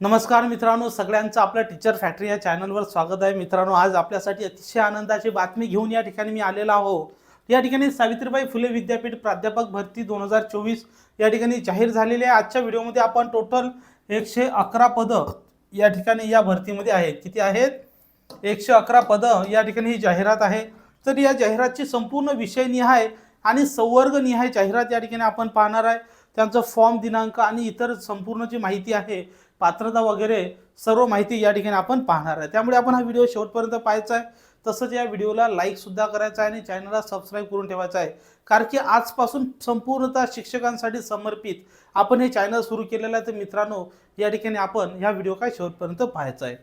नमस्कार मित्रांनो सगळ्यांचं आपलं टीचर फॅक्टरी या चॅनलवर स्वागत आहे. मित्रांनो आज आपल्यासाठी अतिशय आनंदाची बातमी घेऊन या ठिकाणी मी आलेला आहो या ठिकाणी सावित्रीबाई फुले विद्यापीठ प्राध्यापक भरती दोन हजार चोवीस या ठिकाणी जाहीर झालेली आहे. आजच्या व्हिडिओमध्ये आपण टोटल एकशे अकरा पदं या ठिकाणी या भरतीमध्ये आहेत. किती आहेत? एकशे अकरा पदं या ठिकाणी ही जाहिरात आहे. तर या जाहिरातची संपूर्ण विषयनिहाय आणि संवर्गनिहाय जाहिरात या ठिकाणी आपण पाहणार आहे. त्यांचं फॉर्म दिनांक आणि इतर संपूर्ण जी माहिती आहे पात्रता वगैरे सर्व माहिती या ठिकाणी आपण पाहणार आहे. त्यामुळे आपण हा व्हिडिओ शेवटपर्यंत पाहायचा आहे. तसंच या व्हिडिओला लाईकसुद्धा करायचा आहे आणि चॅनलला सबस्क्राईब करून ठेवायचा आहे. कारण की आजपासून संपूर्णतः शिक्षकांसाठी समर्पित आपण हे चॅनल सुरू केलेलं आहे. तर मित्रांनो या ठिकाणी आपण ह्या व्हिडिओ काय शेवटपर्यंत पाहायचा आहे.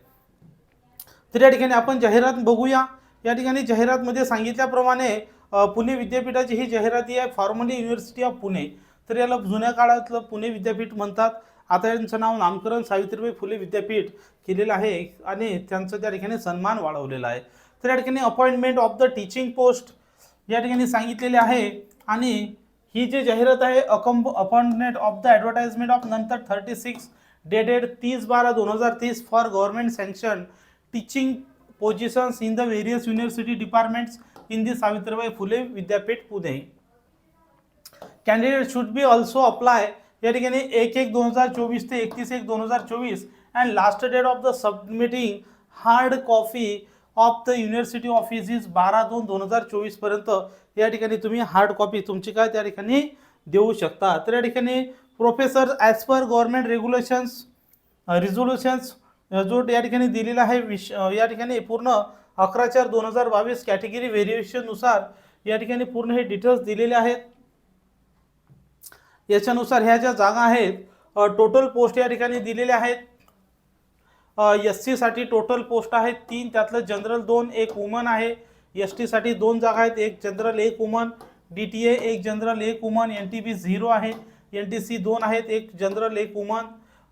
तर या ठिकाणी आपण जाहिरात बघूया. या ठिकाणी जाहिरातमध्ये सांगितल्याप्रमाणे पुणे विद्यापीठाची ही जाहिराती आहे. Formerly University of Pune. तर याला जुन्या काळातलं पुणे विद्यापीठ म्हणतात. आता यांचं नाव नामकरण सावित्रीबाई फुले विद्यापीठ केलेलं आहे आणि त्यांचं त्या ठिकाणी सन्मान वाढवलेला आहे. तर या ठिकाणी appointment of the teaching post या ठिकाणी सांगितलेले आहे आणि ही जी जाहिरात आहे अकंब appointment of the advertisement of नंतर थर्टी सिक्स डेटेड तीस बारा दोन हजार तीस for government sanction teaching positions in the various university departments in the Savitribai Phule Vidyapeeth Pune. Candidate should be also apply या ठिकाणी एक एक दोन हजार चोवीस ते एकतीस एक दोन हजार चोवीस. And last date of the submitting hard copy of the university office is बारा दोन दोन हजार चोवीसपर्यंत या ठिकाणी तुम्ही हार्ड कॉपी तुमची काय त्या ठिकाणी देऊ शकता. तर या ठिकाणी professor as per government regulations resolutions जो या ठिकाणी दिलेला आहे विश uh, या ठिकाणी पूर्ण अकरा चार दोन हजार बावीस कॅटेगरी व्हेरिएशननुसार या ठिकाणी पूर्ण हे डिटेल्स दिलेले आहेत. याच्यानुसार ह्या ज्या जागा आहेत टोटल पोस्ट या ठिकाणी दिलेल्या आहेत. एस सीसाठी टोटल पोस्ट आहेत तीन त्यातलं जनरल दोन एक वुमन आहे. एस टीसाठी दोन जागा आहेत एक जनरल एक वुमन डी टी ए एक जनरल एक woman N T B zero आहे. एन टी सी दोन आहेत एक जनरल एक वुमन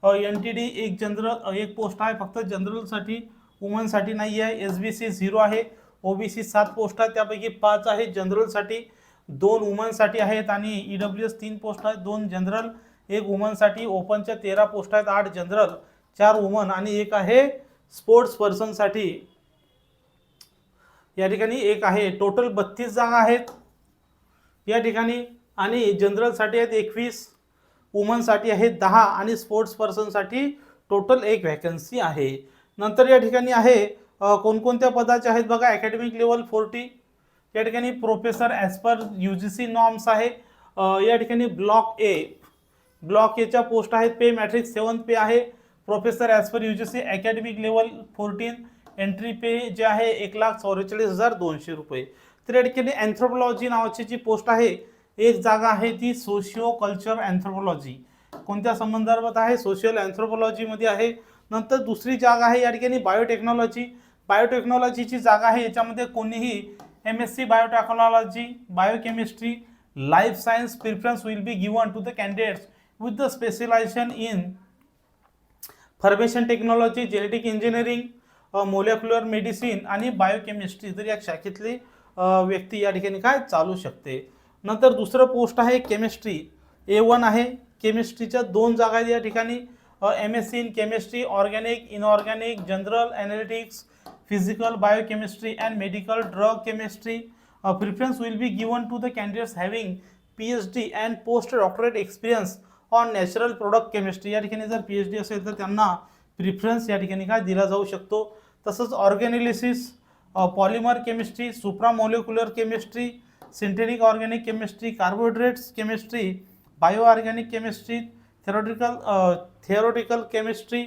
एन टी डी एक जनरल एक पोस्ट आहे. फक्त जनरलसाठी वुमनसाठी नाही आहे एस बी सी झिरो आहे. ओ बी सी सात पोस्ट आहेत. त्यापैकी पाच आहे जनरलसाठी दोन वुमनसाठी आहेत आणि ई डब्ल्यू एस तीन पोस्ट आहेत दोन जनरल एक वुमनसाठी ओपनच्या तेरा पोस्ट आहेत आठ जनरल चार वुमन आणि एक आहे स्पोर्ट्स पर्सनसाठी या ठिकाणी एक आहे टोटल बत्तीस जागा आहेत. या ठिकाणी आणि जनरलसाठी आहेत एकवीस वुमनसाठी आहेत दहा आणि स्पोर्ट्स पर्सनसाठी टोटल एक व्हॅकन्सी आहे. नंतर या ठिकाणी आहे कोणकोणत्या पदाचे आहेत बघा अकॅडमिक लेवल फोर्टी या ठिकाणी professor as per U G C norms आहे. या ठिकाणी ब्लॉक ए ब्लॉक एच्या पोस्ट आहेत. पे मॅट्रिक्स सेवन पे आहे. Professor as per U G C academic level fourteen entry pay जे आहे एक लाख चौवेचाळीस हजार दोनशे रुपये. तर या ठिकाणी अँथ्रोपॉलॉजी नावाची जी पोस्ट आहे एक जागा आहे ती सोशिओ कल्चर अँथ्रोपॉलॉजी कोणत्या संदर्भात आहे? सोशियल अँथ्रोपॉलॉजीमध्ये आहे. नंतर दुसरी जागा आहे या ठिकाणी बायोटेक्नॉलॉजी बायोटेक्नॉलॉजीची जागा आहे. याच्यामध्ये कोणीही M S C biotechnology biochemistry life science preference will be given to the candidates with the specialization information technology genetic engineering molecular medicine आणि बायोकेमिस्ट्री तर या शाखेतली व्यक्ती या ठिकाणी काय चालू शकते? नंतर दुसरं पोस्ट आहे केमिस्ट्री ए वन आहे. केमिस्ट्रीच्या दोन जागा आहेत या ठिकाणी. M S C in chemistry organic inorganic general analytics physical biochemistry and medical drug chemistry preference will be given to the the candidates P H D and post on experience on natural product chemistry या ठिकाणी जर P H D असेल तर त्यांना preference या ठिकाणी काय दिला जाऊ शकतो. तसंच ऑर्गॅनिलिसिस polymer chemistry supramolecular chemistry synthetic organic chemistry carbohydrates chemistry bio organic chemistry theoretical theoretical chemistry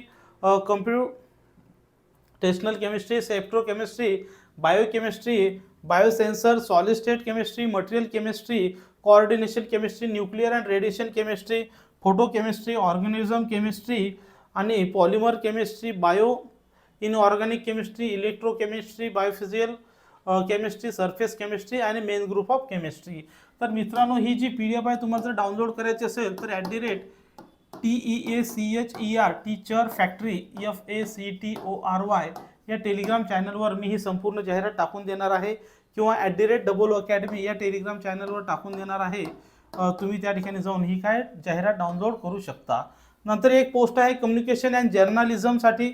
टेस्टनल chemistry spectrochemistry biochemistry biosensor solid state chemistry material chemistry coordination chemistry nuclear and radiation chemistry photochemistry organism chemistry आणि polymer chemistry bio inorganic chemistry electrochemistry biophysical chemistry surface chemistry आणि main group of chemistry. तर मित्रांनो ही जी P D F आहे तुम्हाला जर download करायची असेल तर at the rate T E A C H E R teacher factory F A C T O R Y या टेलिग्राम चॅनलवर मी ही संपूर्ण जाहिरात टाकून देणार आहे. किंवा at the rate double academy या टेलिग्राम चॅनलवर टाकून देणार आहे. तुम्ही त्या ठिकाणी जाऊन ही काय जाहिरात डाउनलोड करू शकता. नंतर एक पोस्ट आहे कम्युनिकेशन अँड जर्नालिझमसाठी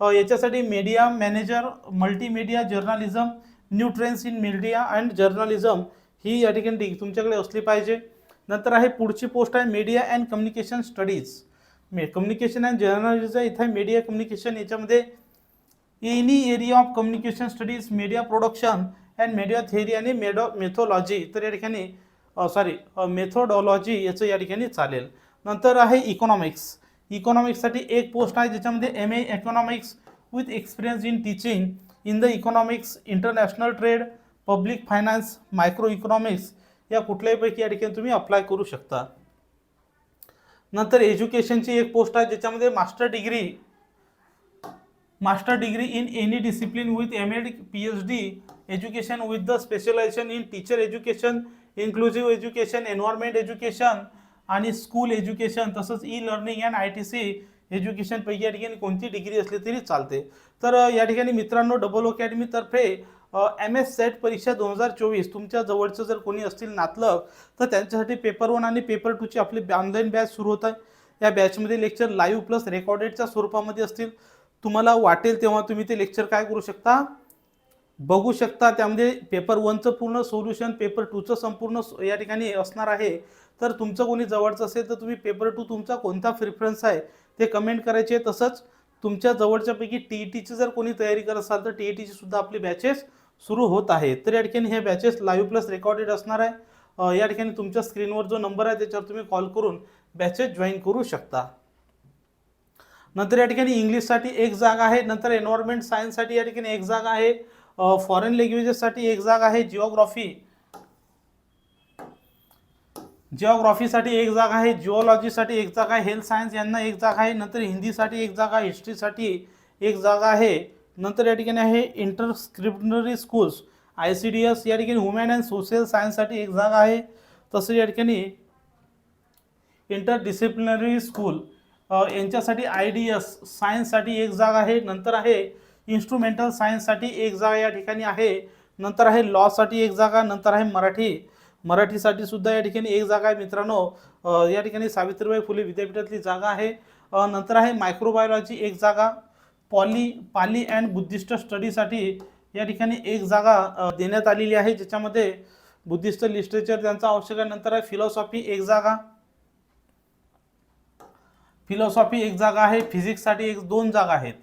याच्यासाठी media manager multimedia journalism new trends in media and journalism ही या ठिकाणी तुमच्याकडे असली पाहिजे. नंतर आहे पुढची पोस्ट आहे मीडिया अँड कम्युनिकेशन स्टडीज मे कम्युनिकेशन अँड जर्नलिझम इथं आहे मीडिया कम्युनिकेशन याच्यामध्ये any area of communication studies media production and media theory आणि मेडो मेथोलॉजी तर या ठिकाणी सॉरी मेथोडॉलॉजी याचं या ठिकाणी चालेल. नंतर आहे इकॉनॉमिक्स इकॉनॉमिक्ससाठी एक पोस्ट आहे ज्याच्यामध्ये M A economics with experience in teaching in the economics international trade public finance micro economics या कुठल्याहीपैकी या ठिकाणी तुम्ही अप्लाय करू शकता. नंतर एज्युकेशनची एक पोस्ट आहे ज्याच्यामध्ये master degree master degree in any discipline with M Ed P H D education with the specialization in teacher education inclusive education environment education आणि स्कूल एज्युकेशन तसंच E learning and I T C एज्युकेशनपैकी या ठिकाणी कोणती degree असली तरी चालते. तर या ठिकाणी मित्रांनो डबल अकॅडमीतर्फे एम एस सेट परीक्षा दोन हजार चोवीस तुमच्या जवळचं जर कोणी असतील नातलग तर त्यांच्यासाठी पेपर वन आणि पेपर टूची आपली ऑनलाईन बॅच सुरू होत आहे. या बॅचमध्ये लेक्चर लाईव्ह प्लस रेकॉर्डेडच्या स्वरूपामध्ये असतील. तुम्हाला वाटेल तेव्हा तुम्ही ते लेक्चर काय करू शकता? बघू शकता. त्यामध्ये पेपर वनचं पूर्ण सोल्युशन पेपर टूचं संपूर्ण या ठिकाणी असणार आहे. तर तुमचं कोणी जवळचं असेल तर तुम्ही पेपर टू तुमचा कोणता प्रिफरन्स आहे ते कमेंट करायचे. तसंच तुमच्या जवळच्यापैकी टी ई टीची जर कोणी तयारी करत असाल तर टी ई टीची सुद्धा आपली बॅचेस सुरू होत आहे. तर या ठिकाणी हे बॅचेस लाईव्ह प्लस रेकॉर्डेड असणार आहे. या ठिकाणी तुमच्या स्क्रीनवर जो नंबर आहे त्याच्यावर तुम्ही कॉल करून बॅचेस जॉईन करू शकता. नंतर या ठिकाणी इंग्लिशसाठी एक जागा आहे. नंतर एन्व्हायरमेंट सायन्ससाठी या ठिकाणी एक जागा आहे. फॉरेन लँग्वेजेससाठी एक जागा आहे. जिओग्राफी जिओग्राफीसाठी एक जागा आहे. जिओलॉजीसाठी एक जागा आहे. हेल्थ सायन्स यांना एक जागा आहे. नंतर हिंदीसाठी एक जागा. हिस्ट्रीसाठी एक जागा आहे. नंतर या ठिकाणी आहे interdisciplinary schools I C D S या ठिकाणी वुमॅन अँड सोशल सायन्ससाठी एक जागा आहे. तसेच या ठिकाणी इंटरडिसिप्लिनरी स्कूल यांच्यासाठी आय डी एस सायन्ससाठी एक जागा आहे. नंतर आहे इन्स्ट्रुमेंटल सायन्ससाठी एक जागा या ठिकाणी आहे. नंतर आहे लॉसाठी एक जागा नंतर आहे मराठी. मराठीसाठी सुद्धा या ठिकाणी एक जागा आहे मित्रांनो. या ठिकाणी सावित्रीबाई फुले विद्यापीठातली जागा आहे. नंतर आहे मायक्रोबायोलॉजी एक जागा. पॉली पाली अँड बुद्धिस्ट स्टडीसाठी या ठिकाणी एक जागा देण्यात आलेली आहे. ज्याच्यामध्ये बुद्धिस्ट लिटरेचर त्यांचा आवश्यक आहे नंतर आहे. फिलॉसॉफी एक जागा. फिलॉसॉफी एक जागा आहे. फिजिक्ससाठी एक दोन जागा आहेत.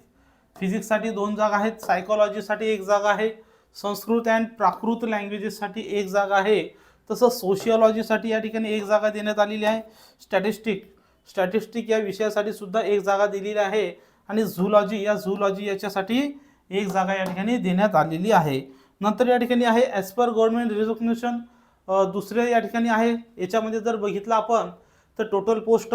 फिजिक्ससाठी दोन जागा आहेत. सायकोलॉजीसाठी एक जागा आहे. संस्कृत अँड प्राकृत लँग्वेजेससाठी एक जागा आहे. तसंच सोशिओलॉजीसाठी या ठिकाणी एक जागा देण्यात आलेली आहे. स्टॅटिस्टिक. स्टॅटिस्टिक या विषयासाठी सुद्धा एक जागा दिलेली आहे. आणि झुलॉजी या झुलॉजी याच्यासाठी एक जागा या ठिकाणी देण्यात आलेली आहे. नंतर या ठिकाणी आहे ॲज पर गव्हर्नमेंट रिझॉग्नेशन दुसरे या ठिकाणी आहे. याच्यामध्ये जर बघितलं आपण तर टोटल पोस्ट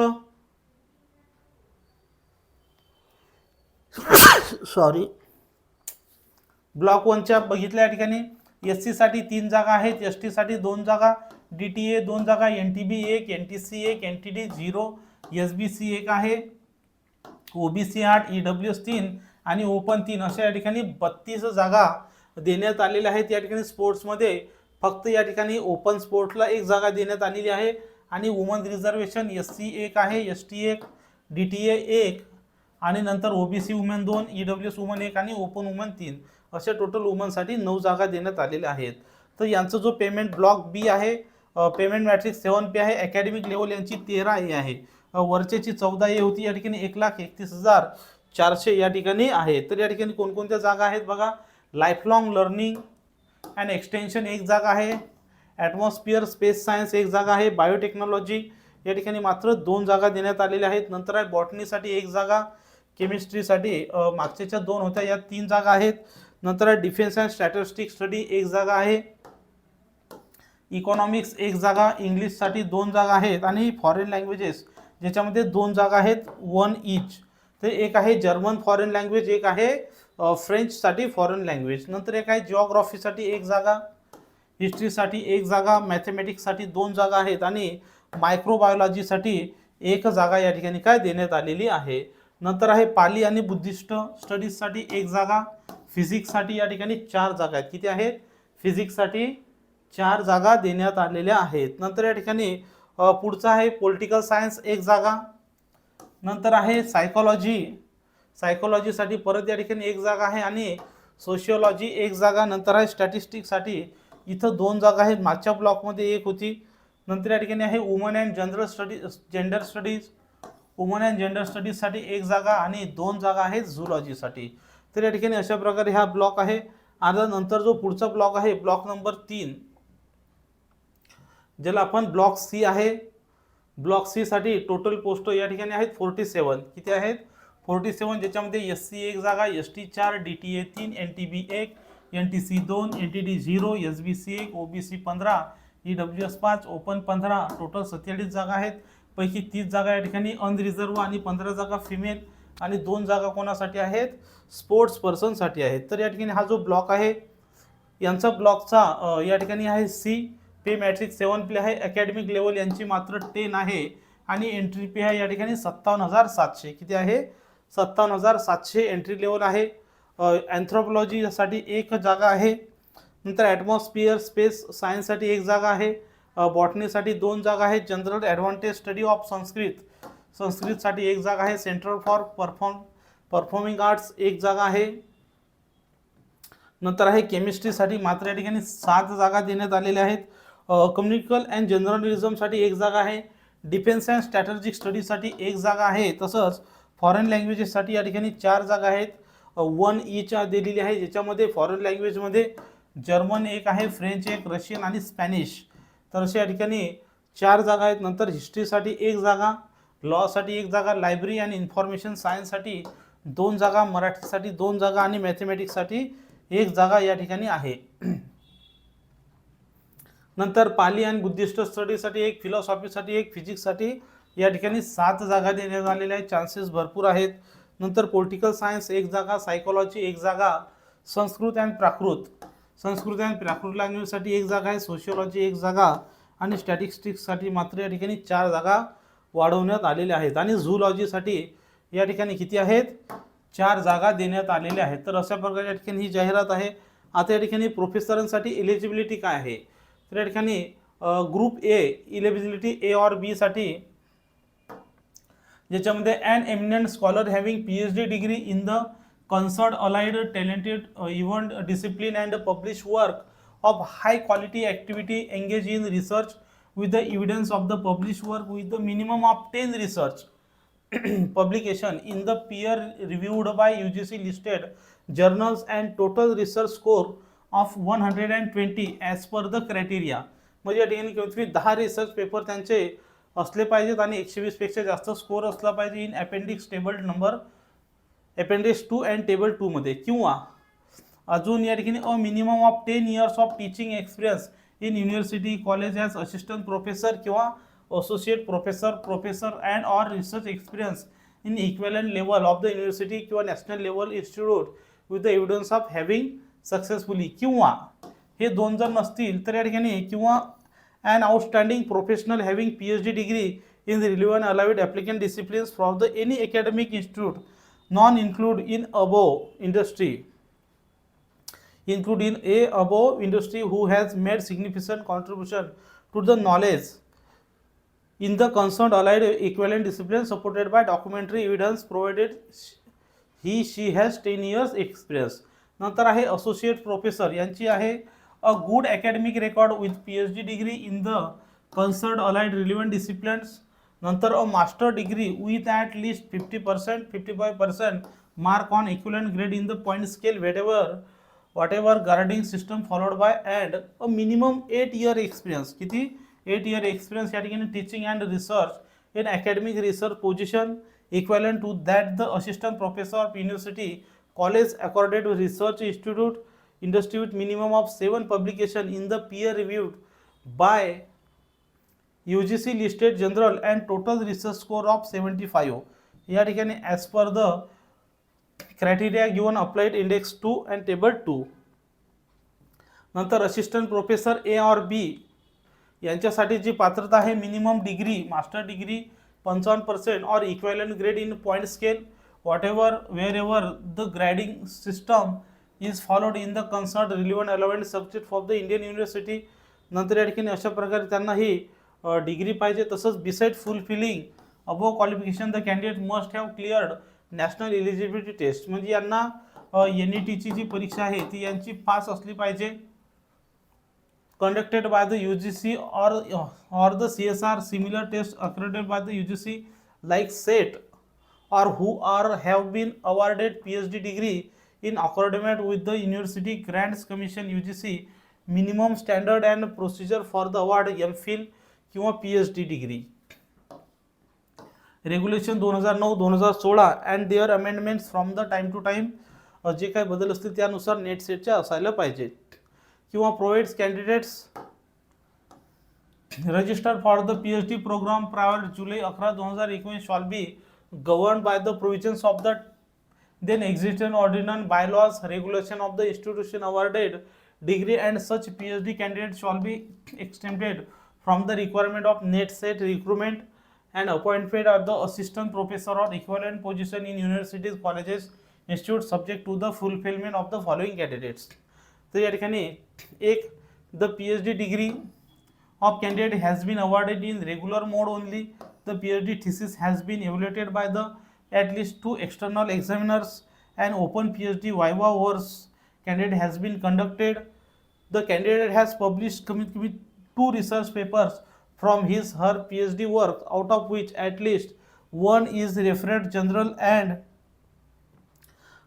सॉरी ब्लॉक वनच्या बघितल्या या ठिकाणी एस सीसाठी तीन जागा आहेत. एस टीसाठी दोन जागा डी टी ए दोन जागा एन टी बी एक एन टी सी एक N T D zero S B C एक आहे. ओ बी सी आठ ई डब्ल्यू एस तीन आणि ओपन तीन अशा या ठिकाणी बत्तीस जागा देण्यात आलेल्या आहेत. या ठिकाणी स्पोर्ट्समध्ये फक्त या ठिकाणी ओपन स्पोर्ट्सला एक जागा देण्यात आलेली आहे. आणि वुमन रिझर्वेशन एस सी एक आहे एस टी एक डी टी ए एक आणि नंतर ओबीसी वुमेन दोन ई डब्ल्यू एस वुमन एक आणि ओपन वुमन तीन अशा टोटल वुमनसाठी नऊ जागा देण्यात आलेल्या आहेत. तर यांचं जो पेमेंट ब्लॉक बी आहे पेमेंट मॅट्रिक्स सेवन पी आहे अकॅडमिक लेवल यांची तेरा ए आहे. वरचेची चौदा ए होती. या ठिकाणी एक लाख एकतीस हजार चारशे या ठिकाणी आहे. तर या ठिकाणी कोणकोणत्या जागा आहेत बघा? लाईफ लर्निंग अँड एक्सटेन्शन एक जागा आहे. ॲटमॉस्फिअर स्पेस सायन्स एक जागा आहे. बायोटेक्नॉलॉजी या ठिकाणी मात्र दोन जागा देण्यात आलेल्या आहेत. नंतर आहे बॉटनीसाठी एक जागा केमिस्ट्रीसाठी मागच्याच्या दोन होत्या. या तीन जागा आहेत. नंतर आहे डिफेन्स अँड स्टॅटिस्टिक स्टडी एक जागा आहे. इकॉनॉमिक्स एक जागा इंग्लिशसाठी दोन जागा आहेत. आणि फॉरेन लँग्वेजेस ज्याच्यामध्ये दोन जागा आहेत वन इच तर एक आहे जर्मन फॉरेन लँग्वेज एक आहे फ्रेंचसाठी फॉरेन लँग्वेज नंतर एक आहे जिओग्राफीसाठी एक जागा हिस्ट्रीसाठी एक जागा मॅथमॅटिक्ससाठी दोन जागा आहेत आणि मायक्रोबायोलॉजीसाठी एक जागा या ठिकाणी काय देण्यात आलेली आहे. नंतर आहे पाली आणि बुद्धिस्ट स्टडीजसाठी एक जागा फिजिक्ससाठी या ठिकाणी चार जागा आहेत. किती आहेत? फिजिक्ससाठी चार जागा देण्यात आलेल्या आहेत. नंतर या ठिकाणी पुढचा आहे पॉलिटिकल सायन्स एक जागा. नंतर आहे सायकोलॉजी सायकोलॉजीसाठी परत या ठिकाणी एक जागा आहे आणि सोशिओलॉजी एक जागा नंतर आहे स्टॅटिस्टिकसाठी इथं दोन जागा आहेत मागच्या ब्लॉकमध्ये एक होती. नंतर या ठिकाणी आहे woman and general studies gender studies woman and gender स्टडीजसाठी एक जागा आणि दोन जागा आहेत झुलॉजीसाठी तर या ठिकाणी अशा प्रकारे हा ब्लॉक आहे. आता नंतर जो पुढचा ब्लॉक आहे ब्लॉक नंबर तीन. ज्याला आपण ब्लॉक सी आहे. ब्लॉक सीसाठी टोटल पोस्ट या ठिकाणी आहेत फोर्टी सेवन किती आहेत? फोर्टी सेवन ज्याच्यामध्ये एस सी एक जागा एस टी चार डी टी ए तीन एन टी बी एक एन टी सी दोन N T D zero S B C एक ओ बी सी पंधरा ई डब्ल्यू एस पाच ओपन पंधरा टोटल सत्तेचाळीस जागा आहेत. पैकी तीस जागा या ठिकाणी अनरिझर्व आणि पंधरा जागा फिमेल आणि दोन जागा कोणासाठी आहेत? स्पोर्ट्स पर्सनसाठी आहेत. तर या ठिकाणी हा जो ब्लॉक आहे यांचा ब्लॉकचा या ठिकाणी आहे C pay matrix seven play आहे. अकॅडमिक लेवल यांची मात्र टेन आहे. आणि एंट्री पी आहे या ठिकाणी सत्तावन्न हजार सातशे. किती आहे? सत्तावन्न हजार सातशे एंट्री लेवल आहे. अँथ्रोपॉलॉजीसाठी एक जागा आहे. नंतर ॲटमॉस्फिअर स्पेस सायन्ससाठी एक जागा आहे. बॉटनीसाठी दोन जागा आहेत. General advantage study of Sanskrit. संस्कृतसाठी एक जागा आहे. Centre for perform performing arts एक जागा आहे. नंतर आहे केमिस्ट्रीसाठी मात्र या ठिकाणी सात जागा देण्यात आलेल्या आहेत. कम्युनिकल अँड जर्नलिझमसाठी एक जागा आहे. डिफेन्स अँड स्ट्रॅटेजिक स्टडीजसाठी एक जागा आहे. तसंच फॉरेन लँग्वेजेससाठी या ठिकाणी चार जागा आहेत. वन ईच्या e दिलेली आहे. ज्याच्यामध्ये फॉरेन लँग्वेजमध्ये जर्मन एक आहे फ्रेंच एक रशियन आणि स्पॅनिश तर अशा या ठिकाणी चार जागा आहेत. नंतर हिस्ट्रीसाठी एक जागा लॉसाठी एक जागा लायब्ररी आणि इन्फॉर्मेशन सायन्ससाठी दोन जागा मराठीसाठी दोन जागा आणि मॅथमॅटिक्ससाठी एक जागा या ठिकाणी आहे. नंतर पाली आणि बुद्धिस्ट स्टडीसाठी एक फिलॉसॉफीसाठी एक फिजिक्ससाठी या ठिकाणी सात जागा देण्यात आलेल्या आहेत. चान्सेस भरपूर आहेत. नंतर पॉलिटिकल सायन्स एक जागा सायकोलॉजी एक जागा संस्कृत अँड प्राकृत. संस्कृत अँड प्राकृत लँग्वेजसाठी एक जागा आहे सोशिओलॉजी एक जागा आणि स्टॅटिस्टिक्ससाठी मात्र या ठिकाणी चार जागा वाढवण्यात आलेल्या आहेत. आणि झूलॉजीसाठी या ठिकाणी किती आहेत? चार जागा देण्यात आलेल्या आहेत. तर अशा प्रकारे या ठिकाणी ही जाहिरात आहे. आता या ठिकाणी प्रोफेसरांसाठी एलिजिबिलिटी काय आहे? तर या ठिकाणी ग्रुप ए इलेबिलिटी ए ऑर बीसाठी ज्याच्यामध्ये an eminent scholar having P H D degree in the concerned allied talented event discipline and publish work of high quality activity engage in research with the evidence of the publish work with the minimum of ten research publication in the peer reviewed by U G C listed journals and total research score of one hundred and twenty as per the criteria म्हणजे या ठिकाणी कमीत दहा research paper त्यांचे असले पाहिजेत आणि एकशे वीसपेक्षा जास्त स्कोर असला पाहिजे in appendix table number appendix two and table टूमध्ये किंवा अजून या ठिकाणी a minimum of ten years of teaching experience in university college as assistant professor किंवा associate professor professor and or research experience in equivalent level of the university किंवा national level institute with the evidence of having successfully किंवा हे दोन जर नसतील तर या ठिकाणी किंवा and outstanding professional having P H D degree in relevant allowed applicant disciplines from the any academic institute non include in above industry include in a above industry who has made significant contribution to the knowledge in the concerned allied equivalent discipline supported by documentary evidence provided he she has 10 years experience नंतर आहे associate professor यांची आहे a good academic record with P H D degree in the concerned allied relevant disciplines नंतर a master degree with at least fifty percent fifty five percent mark on equivalent grade in the point scale whatever whatever grading system followed by and a minimum eight year experience किती? Eight year experience या ठिकाणी teaching and research in academic research position equivalent to that the assistant professor of university college accorded with research institute industry with minimum of 7 publication in the peer reviewed by UGC listed general and total research score of 75 या ठिकाणी as per the criteria given applied index two and table two नंतर assistant professor A or B यांच्यासाठी जी पात्रता आहे minimum degree master degree पंचावन्न percent or equivalent grade in point scale whatever wherever the grading the is system is the in the concerned subject for subject for the Indian university नंतर या ठिकाणी अशा प्रकारे त्यांना ही डिग्री पाहिजे तसंच beside fulfilling above qualification the candidate must have cleared national eligibility test म्हणजे यांना एन ई टीची जी परीक्षा आहे ती यांची पास असली पाहिजे. Conducted by the UGC or or the CSR similar test accredited by the UGC like SET or who are have been awarded PhD degree in accordance with the University Grants Commission UGC minimum standard and procedure for the award MPhil किंवा P H D degree regulation दोन हजार नऊ दोन हजार सोळा and their amendments from the time to time जे काही बदल असतील त्यानुसार नेट सेटच्या असायला पाहिजे किंवा provides candidates register for the P H D program prior जुलै अकरा दोन हजार एकोणीस shall be Govern by the provisions of the then existing ordinance bylaws regulation of the institution awarded degree and such phd candidate shall be exempted from the requirement of net set recruitment and appointment of the assistant professor or equivalent position in universities colleges institutes subject to the fulfillment of the following candidates तर या ठिकाणी एक the P H D degree of candidate has been awarded in regular mode only. The PhD thesis has been evaluated by the at least two external examiners. An open PhD viva course candidate has been conducted. The candidate has published two research papers from his her PhD work, out of which at least one is referred general and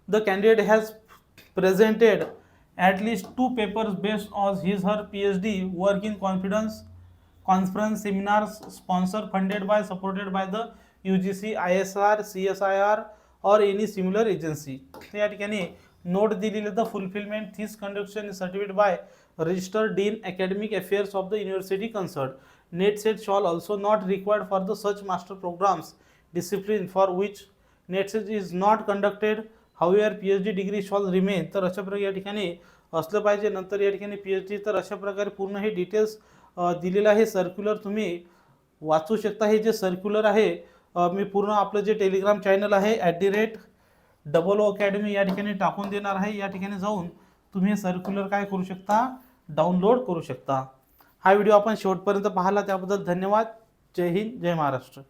the candidate has presented at least two papers based on his her PhD work in confidence conference seminar sponsor funded by supported by the U G C I S R C S I R or any agency. तर या ठिकाणी note दिलेली the fulfilment this conduction certificate by register dean academic affairs of the university concert NET SET shall also not required for the such master programmes discipline for which NET SET is not conducted however P H D degree shall remain तर अशा प्रकारे या ठिकाणी असलं पाहिजे. नंतर या ठिकाणी पी एच डी तर अशा प्रकारे पूर्ण हे डिटेल्स दिलेलं आहे सर्क्युलर तुम्ही वाचू शकता. हे जे सर्क्युलर आहे मी पूर्ण आपलं जे टेलिग्राम चॅनल आहे at the rate double O academy या ठिकाणी टाकून देणार आहे. या ठिकाणी जाऊन तुम्ही सर्क्युलर काय करू शकता? डाउनलोड करू शकता. हा व्हिडिओ आपण शेवटपर्यंत पाहिला. त्याबद्दल धन्यवाद. जय हिंद जय महाराष्ट्र.